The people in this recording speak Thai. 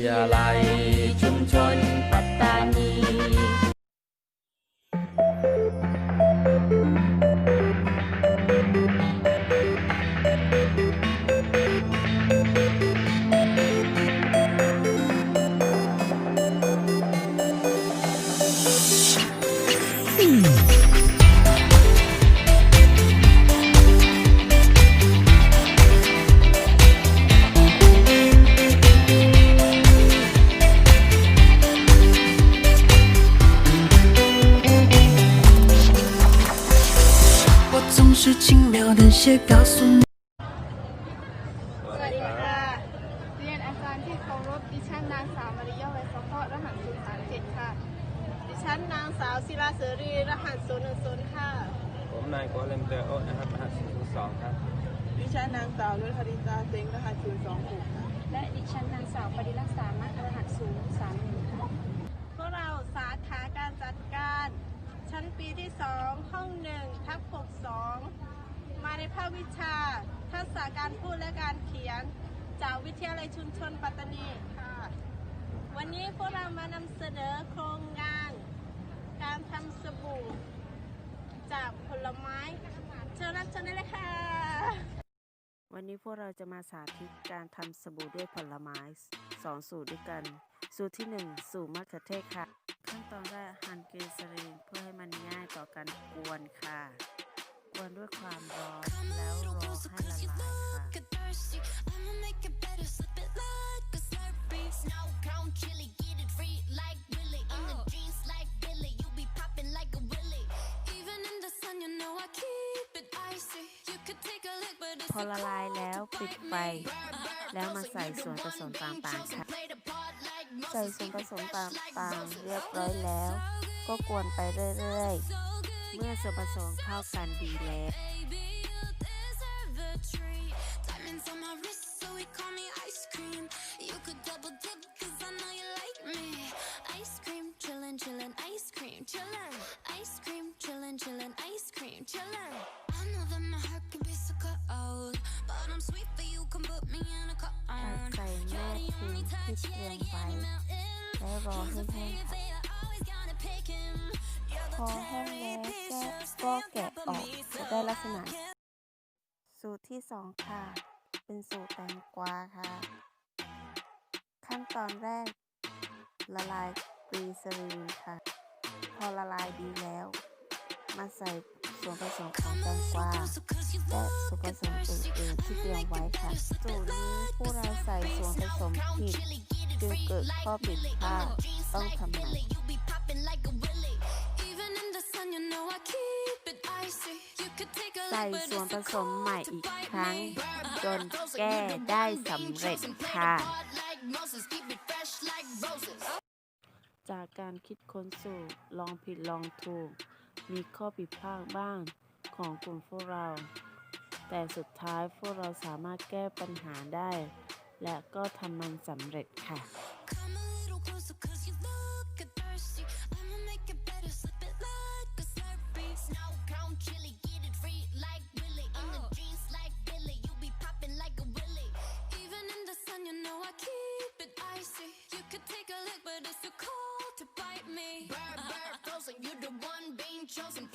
ยาลัยชุมชนปัตตานี我是轻描淡写告诉你。 สวัสดีค่ะ เรียนอาจารย์ที่เคารพดิฉันนางสาวมาริยาไวสะเพาะรหัสศูนย์สามเจ็ดค่ะ ดิฉันนางสาวศิลาเสรีรหัสศูนย์หนึ่งศูนย์ค่ะ ผมนายโกเลมเตอร์โอ๊ตนะครับรหัส002ครับ ดิฉันนางสาวนุชริตาเซ็งรหัส026ค่ะ และดิฉันนางสาวปริรักษามะรหัสศูนย์สามหนึ่ง สองห้องหนึ่งทับหกสองมาในภาควิชา ทักษะการพูดและการเขียน จากวิทยาลัยชุมชนปัตตานีค่ะ วันนี้พวกเรามานำเสนอโครงงาน การทำสบู่ จากผลไม้เชิญรับชมได้เลยค่ะ วันนี้พวกเราจะมาสาธิตการทำสบู่ด้วยผลไม้สองสูตรด้วยกัน สูตรที่ 1 สูตรมะเขือเทศค่ะ ขั้นตอนแรกหั่นเกลีสรีนเพื่อให้มันง่ายต่อการกวนค่ะ กวนด้วยความร้อนแล้วรอให้ละลายค่ะ Get thirsty, I'ma make it better, slip it like a slurpee. Snow cone chili, get it free like Willy. In the jeans like Billy, you be popping like a willy. Even in the sun, you know I keep it icy. You could take a lick, but it's พอละลายแล้วปิดไฟ แล้วมาใส่ส่วนผสมต่างๆค่ะ ใส่ส่วนผสมต่างๆเรียบร้อยแล้ว ก็กวนไปเรื่อยๆ เมื่อส่วนผสมเข้ากันดีแล้ว Baby, you deserve a treat. Diamonds on my wrist, so we call me ice cream. You could double dip, cause I know you like me. Ice cream, chillin', chillin', ice cream, chillin'. Ice cream, chillin', chillin', ice cream, chillin'. I know that my heart can be so cold, but I'm sweet for you, come put me in a ตัก cone. ใส่แม่พิมพ์ที่เตรียมไว้แล้วรอให้แห้งค่ะพอแห้งแล้วก็แกะออกจะได้ลักษณะ สูตรที่สองค่ะ เป็นสูตรแตงกวาค่ะ ขั้นตอนแรก ละลายกรีซาลีนค่ะ พอละลายดีแล้ว มาใส่ ส่วนผสมของแตงกวาและส่วนผสมอื่นๆที่เตรียมไว้ค่ะสูตรนี้ผู้เราใส่ส่วนผสมผิดจึงเกิดข้อผิดพลาดต้องทำใหม่ Even in the sun, you know I keep it icy. You could take a ใส่ lick, but ส่วน it's ผ so สมใหม่ cold to อีก bite ครั้ง me. จนแก้ได้สำเร็จค่ะ จากการคิดค้นสูตรลองผิดลองถูก มีข้อผิดพลาดบ้างของกลุ่มพวกเรา แต่สุดท้ายพวกเราสามารถแก้ปัญหาได้ และก็ทำมันสำเร็จค่ะ You're the one. chosen